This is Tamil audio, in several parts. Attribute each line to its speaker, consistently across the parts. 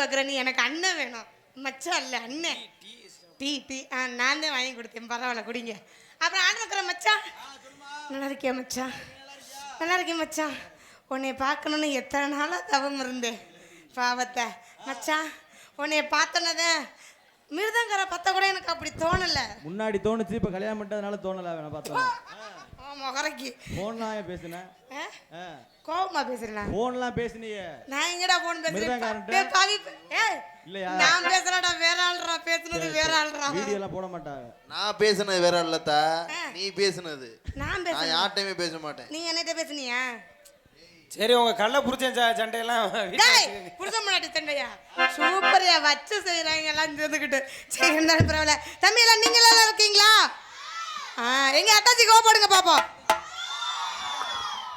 Speaker 1: பார்க்குற நீ எனக்கு அண்ணன் வேணும். மச்சான் இல்லை அண்ணன். Tea tea. ஆ நான் தான் வாங்கி கொடுத்தேன். பரவாயில்ல குடிங்க. அப்புறம் ஆடுற மச்சான். நல்லா இருக்கியா மச்சான்? நல்லா இருக்கேன் மச்சான். உன்னை பார்க்கணுன்னு எத்தனை நாளாக தவம் இருந்தேன். பாவத்தை. மச்சான் உன்னை பார்த்தனதே மிருதங்கரை பார்த்த கூட எனக்கு அப்படி தோணலை.
Speaker 2: முன்னாடி தோணுச்சு இப்ப கல்யாணம் பண்ணதுனால தோணல வேணா பார்த்தோம்
Speaker 1: முகரைக்கு
Speaker 2: போன்லாம் ஏன் பேசுன?
Speaker 1: ஆ? கோவமா பேசுறேன்
Speaker 2: போன்லாம் பேசுனீங்க
Speaker 1: நான் எங்கடா போன் பேசுறேன்? பாவி ஏய்
Speaker 2: இல்லையா?
Speaker 1: நான் பேசுறடா வேற ஆள்றா பேசுனது வேற ஆள்றா
Speaker 2: வீடியோ எல்லாம் போட மாட்டாங்க.
Speaker 3: நான் பேசுனது வேற இல்லத்தா
Speaker 1: ஆ.
Speaker 3: நீ பேசுனது.
Speaker 1: நான்
Speaker 3: நான்
Speaker 1: பேசுறேன்
Speaker 3: யார்ட்டையுமே பேச மாட்டேன்.
Speaker 1: நீ என்னட்ட பேசுனியா?
Speaker 4: சரி உங்க கள்ள புரிச்ச சண்டையெல்லாம்
Speaker 1: டேய். புருஷ முன்னாடி தண்டையா சூப்பர்யா வச்சு செய்யறாங்க எல்லாம் சேர்ந்துக்கிட்டு சரி இருந்தாலும் பரவாயில்ல. தம்பி எல்லாம் நீங்க எல்லாம் இருக்கீங்களா? எங்க அத்தாச்சி கோவப்படுங்க பாப்போம்.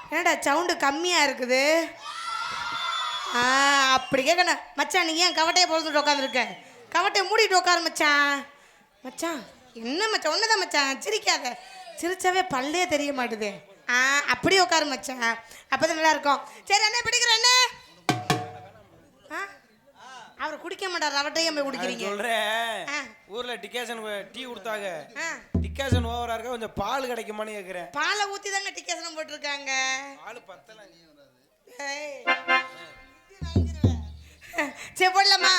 Speaker 1: என்னடா சவுண்டு கம்மியா இருக்குது? ஆ அப்படி கேட்கணும் மச்சான் நீ ஏன் கவட்டையை பொழுதுட்டு உட்காந்துருக்க கவட்டையை மூடிட்டு உட்காரு மச்சான். மச்சான் என்ன மச்சான்? ஒண்ணுதான் மச்சான். சிரிக்காத. சிரிச்சாவே பல்லே தெரிய மாட்டுது. ஆ அப்படியே உட்காரு மச்சான். அப்பதான் நல்லா இருக்கும் சரி என்ன பிடிக்கிற என்ன ஆ? அவர் குடிக்க மாட்டார். அவட்டையே போய் குடிக்கிறீங்க.
Speaker 4: சொல்றேன்.
Speaker 1: ஆ.
Speaker 4: ஊர்ல டிகேஷன் டீ கொடுத்தாங்க. டிகேஷன் ஓவரா இருக்கா? கொஞ்சம் பால் கிடைக்குமான்னு கேக்குறேன்.
Speaker 1: பாலை ஊத்தி தாங்க டிக்கெசனம் போட்டிருக்காங்க?
Speaker 4: பால் பத்தல
Speaker 1: ஏய். சரி போடலாமா?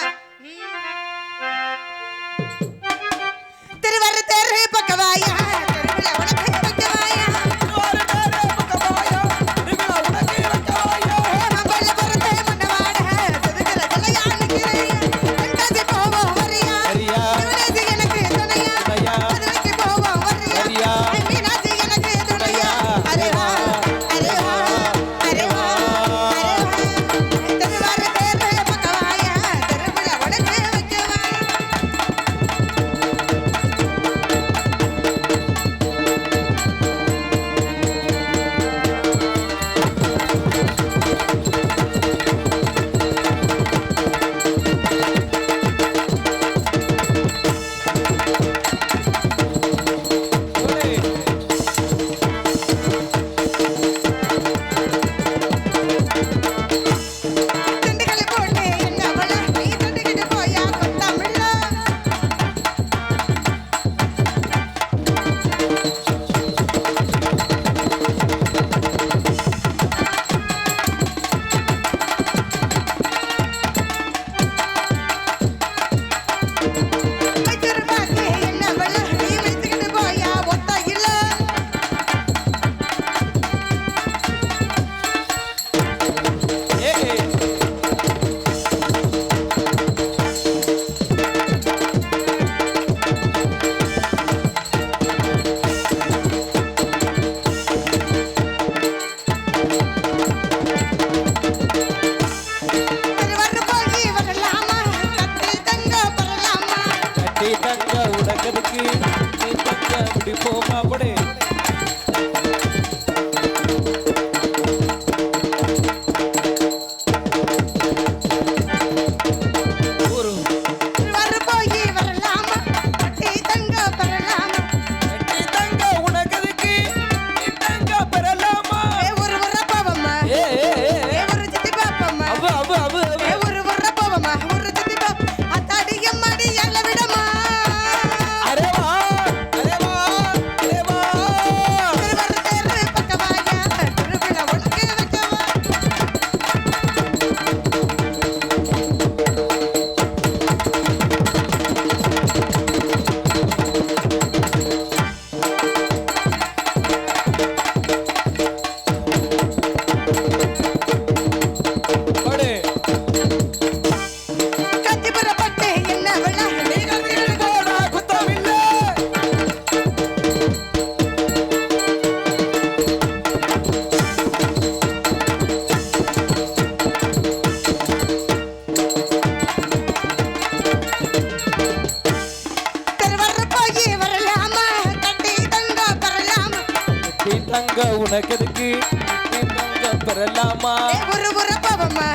Speaker 1: கட்டி தங்க
Speaker 4: பெறலாமா
Speaker 1: ஒரு வர பாவம்மா.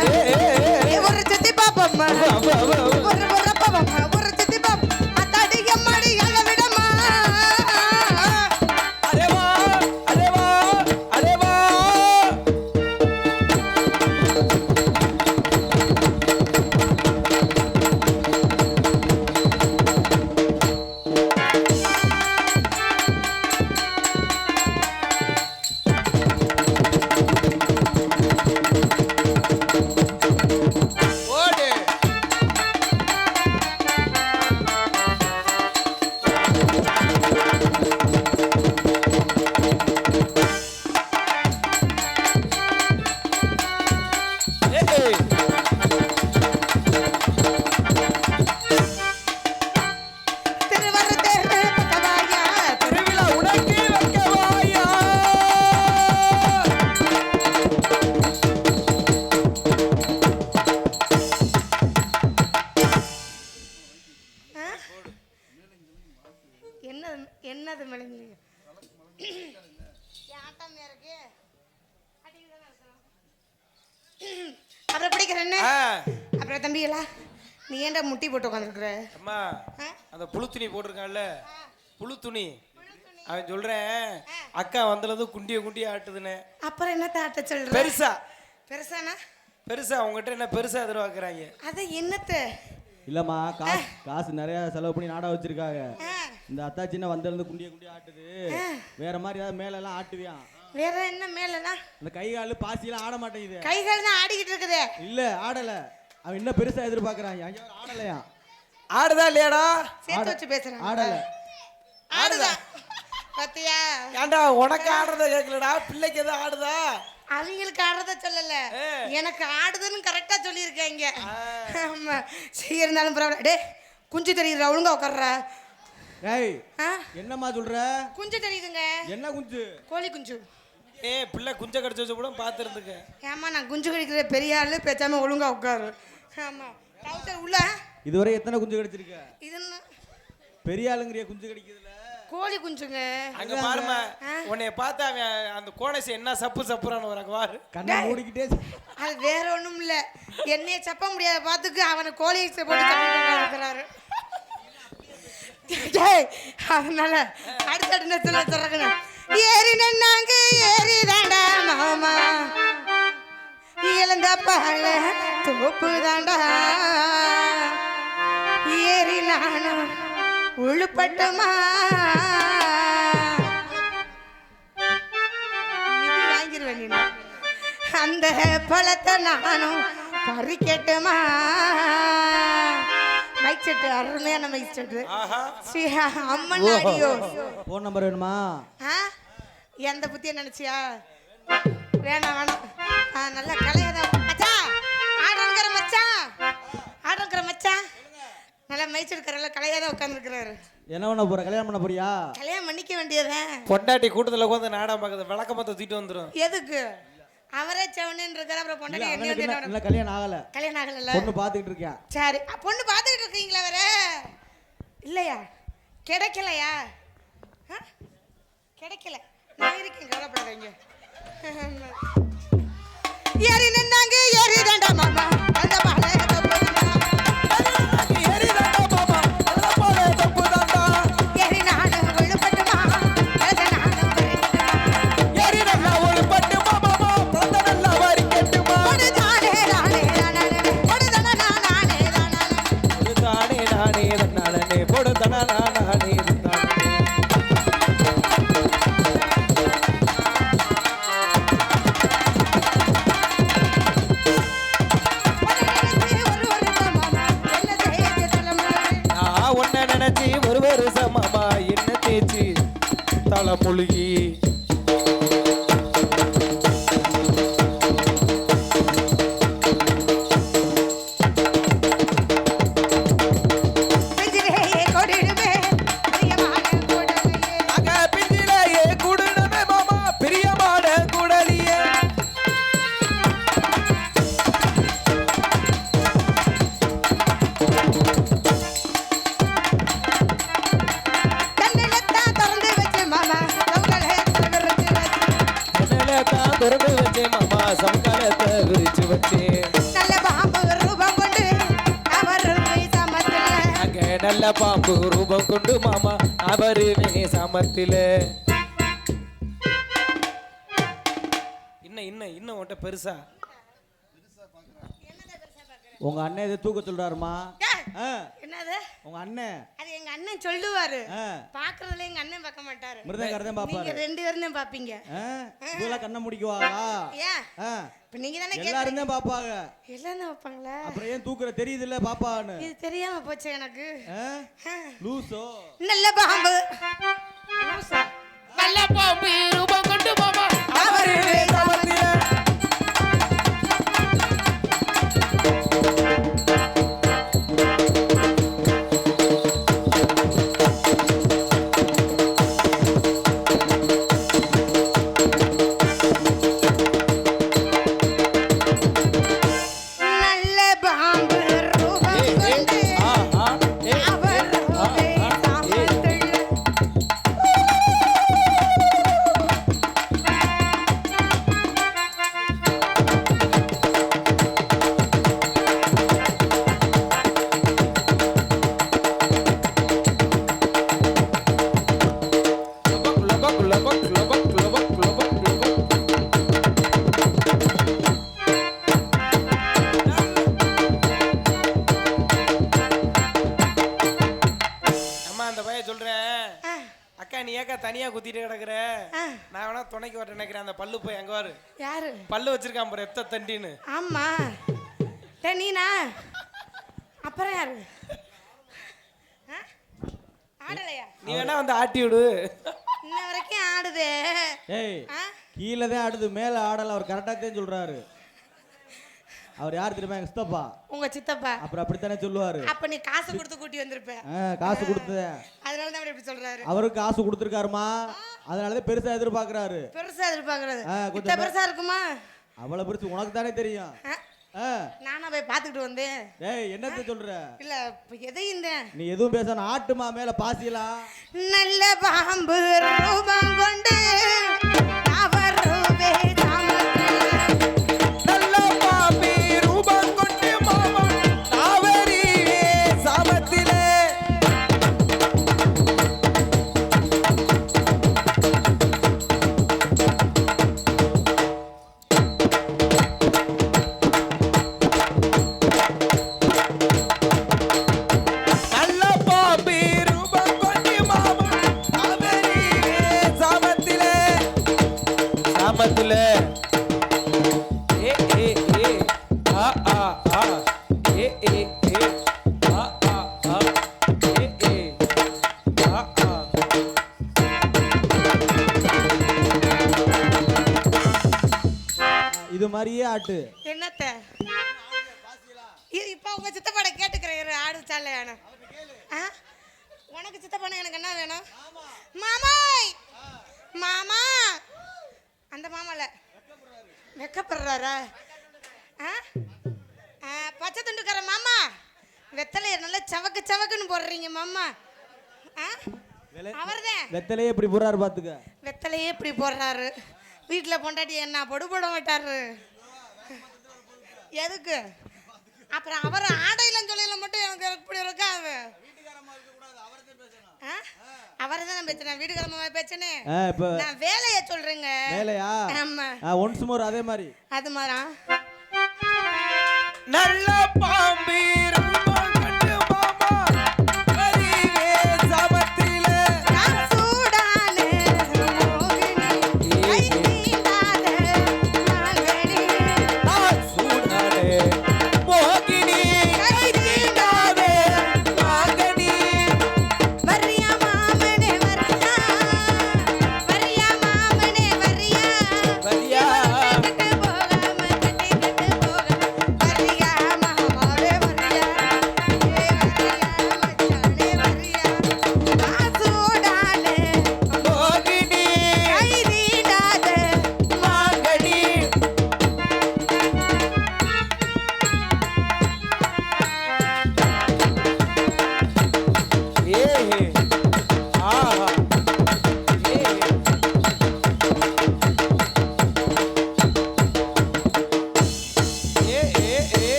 Speaker 1: ஒரு சித்தி பாப்பம்மா தம்பிகளா நீ ஏன்டா முட்டி போட்டு உட்காந்துருக்குற
Speaker 4: அம்மா அந்த புழு துணி போட்டிருக்கான்ல புழு துணி அவன் சொல்றேன் அக்கா வந்தது குண்டிய குண்டிய ஆட்டுதுன்னு.
Speaker 1: அப்புறம் என்னத்த ஆட்ட சொல்ற?
Speaker 4: பெருசா.
Speaker 1: பெருசானா?
Speaker 4: பெருசா அவங்ககிட்ட என்ன பெருசா எதிர்பார்க்கறாங்க?
Speaker 1: அத என்னத்த?
Speaker 2: இல்லம்மா காசு காசு நிறைய செலவு பண்ணி நாடா வச்சிருக்காங்க. இந்த அத்தா சின்ன வந்திருந்து குண்டிய குண்டிய ஆட்டுது. வேற மாதிரி ஏதாவது மேல எல்லாம் ஆட்டுவியான்
Speaker 1: வேற என்ன மேலனா
Speaker 2: இந்த கை கால் பாசியெல்லாம் ஆட மாட்டேங்குது.
Speaker 1: கைகள் தான் ஆடிக்கிட்டு இருக்குதே.
Speaker 2: இல்ல ஆடல. அவன் என்ன பெருசா எதிர்பார்க்கறான். வர ஆடலையா?
Speaker 4: ஆடுதா இல்லையாடா?
Speaker 1: சேர்த்து வச்சு பேசுறேன்.
Speaker 2: ஆடல.
Speaker 1: ஆடுதா? பாத்தியா?
Speaker 4: ஏன்டா உனக்கு ஆடுறத கேட்கலடா? பிள்ளைக்கு எதுவும் ஆடுதா?
Speaker 1: அவங்களுக்கு ஆடுறத சொல்லல. எனக்கு ஆடுதுன்னு கரெக்டா சொல்லியிருக்காங்க ஆமா. சரி இருந்தாலும் பரவாயில்ல. டே குஞ்சு தெரியுதுடா ஒழுங்கா உட்கார்றா. ஆ?
Speaker 2: என்னம்மா சொல்ற?
Speaker 1: குஞ்சு தெரியுதுங்க.
Speaker 2: என்ன குஞ்சு?
Speaker 1: கோழி குஞ்சு.
Speaker 4: ஏ பிள்ளை குஞ்ச கடிச்சு வச்ச கூட பார்த்துருந்துக்க
Speaker 1: ஏமா நான் குஞ்சு கடிக்கிற பெரிய ஆளு பேசாம ஒழுங்கா உட்காரு. ஆமா. டவுசர் உள்ள.
Speaker 2: இதுவரை எத்தனை குஞ்சு கிடைச்சிருக்க?
Speaker 1: இது என்ன?
Speaker 2: பெரிய ஆளுங்கிறிய குஞ்சு கிடைக்குதுல
Speaker 1: கோழி குஞ்சுங்க.
Speaker 4: அங்க பாருமா உன்னைய பார்த்து அவன் அந்த கோணேசி என்ன சப்பு சப்புறான்னு வரக்கு வாரு
Speaker 2: கண்ணை மூடிக்கிட்டே
Speaker 1: அது வேற ஒண்ணும் இல்ல. என்னைய சப்ப முடியாத பாத்துக்கு அவனை கோழி போட்டு அதனால அடுத்த சொல்ல சொல்றேன் ஏறி நின்னாங்க ஏறி தாண்டா மாமா. இழந்த பால தோப்பு தாண்டா ஏறி நானும் உழுப்பட்டுமா அந்த பழத்தை நானும் பறிக்கட்டுமா. மைக் செட்டு அருமையான மைக் செட்டு.
Speaker 4: ஆஹா.
Speaker 1: Sri Amman audio
Speaker 2: phone number வேணுமா?
Speaker 1: ஆ? எந்த புத்திய நினைச்சியா? வேணாம் வேணாம். ஆ நல்ல கலையதான் மச்சான். மச்சான் ஆடுறங்கிற மச்சான். நல்லா மைச்சிருக்கிற கலையாதான் உட்காந்துருக்கிறாரு
Speaker 2: என்ன பண்ண போற? கல்யாணம் பண்ண போறியா?
Speaker 1: கல்யாணம் பண்ணிக்க வேண்டியதேன்
Speaker 4: பொண்டாட்டி கூட்டத்துல உட்காந்து நாடகம் பார்க்குது? விளக்க மொத்தம் தூக்கிட்டு வந்துடும்
Speaker 1: எதுக்கு? அவரே செவனேன்னு இருக்காரு அப்புறம் பொண்டாட்டி என்ன வந்து
Speaker 2: கல்யாணம் ஆகல.
Speaker 1: கல்யாணம் ஆகல
Speaker 2: பொண்ணு பாத்துக்கிட்டு இருக்கேன்
Speaker 1: சரி. பொண்ணு பார்த்துக்கிட்டு இருக்கீங்களா வேற இல்லையா? கிடைக்கலையா? கிடைக்கல. நான் இருக்கேன் கவலைப்படாதீங்க. ஏறி நானே.
Speaker 4: நல்ல பாம்பு ரூபம் கொண்டு மாமா அவருமே சமத்தில இன்னும் இன்னும் இன்னும் உன்கிட்ட பெருசா?
Speaker 2: உங்க அண்ணன் இதை தூக்க சொல்றாருமா
Speaker 1: என்னது?
Speaker 2: உங்க அண்ணன்.
Speaker 1: அது எங்க அண்ணன் சொல்லுவாரு. பாக்குறதுல எங்க அண்ணன் பார்க்க மாட்டாரு.
Speaker 2: மிருதங்காரதான்
Speaker 1: நீங்க
Speaker 2: பாப்பாரு
Speaker 1: ரெண்டு பேரும் தான் பாப்பீங்க
Speaker 2: இதெல்லாம் கண்ணை முடிக்குவாங்களா
Speaker 1: ஏன்? இப்ப நீங்க தானே
Speaker 2: எல்லாரும் தான் பாப்பாங்க
Speaker 1: எல்லாம் தான் வைப்பாங்களா
Speaker 2: அப்புறம் ஏன் தூக்குற தெரியுதுல்ல பாப்பான்னு?
Speaker 1: இது தெரியாம போச்சு எனக்கு?
Speaker 2: லூசோ?
Speaker 1: நல்ல பாம்பு.
Speaker 4: நல்ல பாம்பு. நீ ஏக்கா தனியா குத்திட்டு கிடக்குற. நான் வேணா துணைக்கு வர நினைக்கிறேன். அந்த பல்லு போய் எங்க வாரு
Speaker 1: யாரு?
Speaker 4: பல்லு வச்சிருக்கான் பாரு எத்த தண்டின்னு.
Speaker 1: ஆமா. டே நீனா? அப்புறம் யாரு? ஆ? ஆடலையா?
Speaker 4: நீ வேணா வந்து ஆட்டி விடு.
Speaker 1: இன்ன வரைக்கும் ஆடுதே.
Speaker 2: ஏய்
Speaker 1: ஆ?
Speaker 2: கீழே தான் ஆடுது மேலே ஆடல அவர் கரெக்டாக தான் சொல்றாரு. அவர் யார் தெரியுமா? எங்க சித்தப்பா.
Speaker 1: உங்க சித்தப்பா.
Speaker 2: அப்புறம் அப்படித்தானே சொல்லுவாரு.
Speaker 1: அப்ப நீ காசு கொடுத்து கூட்டி வந்திருப்ப
Speaker 2: ஆ, காசு கொடுத்தேன்
Speaker 1: அதனால தான் இப்படி சொல்றாரு.
Speaker 2: அவருக்கு காசு கொடுத்துருக்காருமா? அதனால தான் பெருசா எதிர்பார்க்கறாரு.
Speaker 1: பெருசா எதிர்பார்க்கறது
Speaker 2: ஆ, கொஞ்சம்
Speaker 1: பெருசா இருக்குமா?
Speaker 2: அவ்வளவு பெருசு உனக்கு தானே தெரியும்.
Speaker 1: நானா போய் பார்த்துக்கிட்டு வந்தேன்.
Speaker 2: டேய் என்னத்த சொல்ற?
Speaker 1: இல்ல எதையும்
Speaker 2: நீ எதுவும் பேசணும் ஆட்டுமா மேல பாசியலாம்
Speaker 1: நல்ல பாம்பு ரூபம் கொண்டு
Speaker 2: இது மாதிரியே ஆட்டு.
Speaker 1: என்னத்த? இப்ப உங்க சித்தப்பாட கேட்டுக்கிறேன் ஆடு சாலையான உனக்கு சித்தப்பான எனக்கு என்ன வேணும்? மாமாய் மாமா! அந்த மாமால. வெக்கப்படுறாரா? பச்சை துண்டுக்கார மாமா! வெத்தலைய நல்லா சவக்கு சவக்குன்னு போடுறீங்க மாமா? அவர்தான்.
Speaker 2: வெத்தலையே இப்படி போறாரு பாத்துக்க?
Speaker 1: வெத்தலையே இப்படி போடுறாரு? வீட்டில் பொண்டாட்டி என்ன பொடு போட மாட்டாரு எதுக்கு? அப்புறம் அவர் ஆடையிலும் சொல்லையில மட்டும் எனக்கு இப்படி இருக்காது. அவரை தான் பேசுறேன் வீட்டுக்கிழமை பேசுனே நான் வேலையை சொல்றேங்க.
Speaker 2: வேலையா?
Speaker 1: ஆமா.
Speaker 2: ஒன்ஸ் மோர் அதே மாதிரி.
Speaker 1: அது மாதிரா
Speaker 4: நல்ல பாம்பி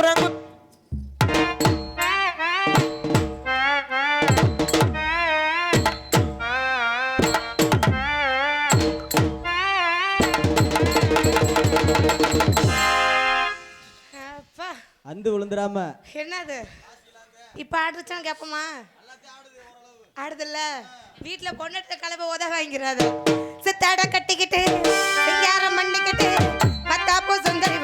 Speaker 1: குரங்கு
Speaker 2: அந்து விழுந்துடாம.
Speaker 1: என்னது? இப்ப ஆடுச்சுன்னு கேப்பமா? ஆடுதுல்ல. வீட்டுல பொண்ணுட்டு கலப்ப உத வாங்கிறாது சித்தாட கட்டிக்கிட்டு சிங்காரம் பண்ணிக்கிட்டு மத்தாப்பு சுந்தரி